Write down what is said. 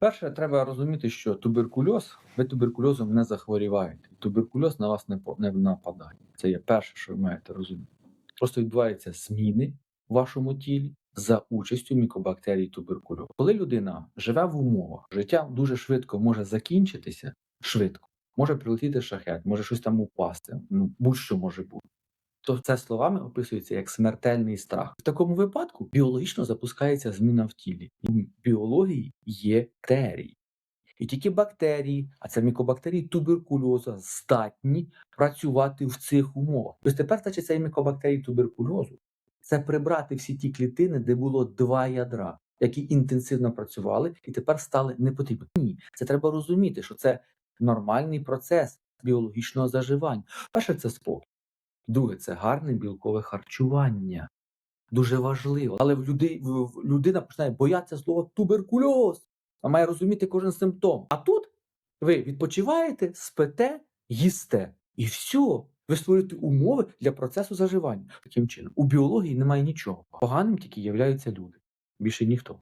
Перше, треба розуміти, що туберкульоз, ви туберкульозом не захворіваєте. Туберкульоз на вас не, не нападає. Це є перше, що ви маєте розуміти. Просто відбуваються зміни в вашому тілі за участю мікобактерій туберкульозу. Коли людина живе в умовах, життя дуже швидко може закінчитися, швидко, може прилетіти шахет, може щось там упасти, ну будь-що може бути. То це словами описується як смертельний страх. В такому випадку біологічно запускається зміна в тілі. У біології є бактерії. І тільки бактерії, а це мікобактерії туберкульозу, здатні працювати в цих умовах. Ось тепер значить цей мікобактерії туберкульозу це прибрати всі ті клітини, де було два ядра, які інтенсивно працювали і тепер стали непотрібні. Ні, це треба розуміти, що це нормальний процес біологічного заживання. Перше, це спокій. Друге, це гарне білкове харчування. Дуже важливо. Але в люди, в- в- людина починає боятися слова туберкульоз, а має розуміти кожен симптом. А тут ви відпочиваєте, спите, їсте. І все. Ви створюєте умови для процесу заживання. Таким чином, у біології немає нічого. Поганим тільки являються люди. Більше ніхто.